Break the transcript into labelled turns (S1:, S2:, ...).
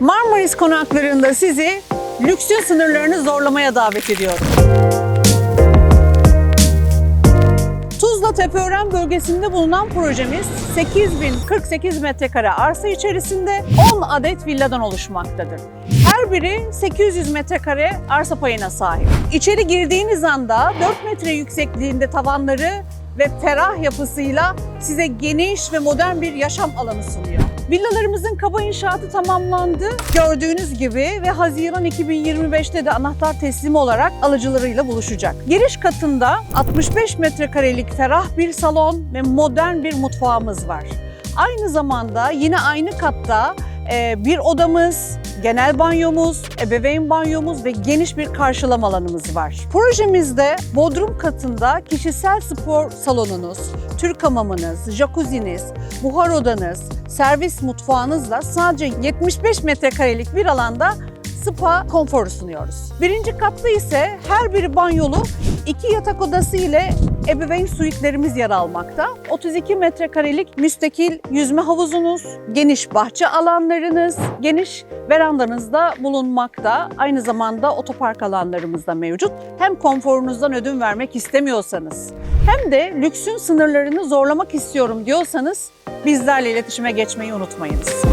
S1: Marmaris konaklarında sizi lüksün sınırlarını zorlamaya davet ediyorum. Tuzla Tepeören bölgesinde bulunan projemiz 8048 metrekare arsa içerisinde 10 adet villadan oluşmaktadır. Her biri 800 metrekare arsa payına sahip. İçeri girdiğiniz anda 4 metre yüksekliğinde tavanları ve ferah yapısıyla size geniş ve modern bir yaşam alanı sunuyor. Villalarımızın kaba inşaatı tamamlandı. Gördüğünüz gibi ve Haziran 2025'te de anahtar teslimi olarak alıcılarıyla buluşacak. Giriş katında 65 metrekarelik ferah bir salon ve modern bir mutfağımız var. Aynı zamanda yine aynı katta bir odamız, genel banyomuz, ebeveyn banyomuz ve geniş bir karşılama alanımız var. Projemizde bodrum katında kişisel spor salonunuz, Türk hamamınız, jacuzzi'niz, buhar odanız, servis mutfağınızla sadece 75 metrekarelik bir alanda spa konforu sunuyoruz. Birinci katta ise her biri banyolu, iki yatak odası ile ebeveyn suitlerimiz yer almakta. 32 metrekarelik müstakil yüzme havuzunuz, geniş bahçe alanlarınız, geniş verandanız da bulunmakta. Aynı zamanda otopark alanlarımız da mevcut. Hem konforunuzdan ödün vermek istemiyorsanız hem de lüksün sınırlarını zorlamak istiyorum diyorsanız bizlerle iletişime geçmeyi unutmayınız.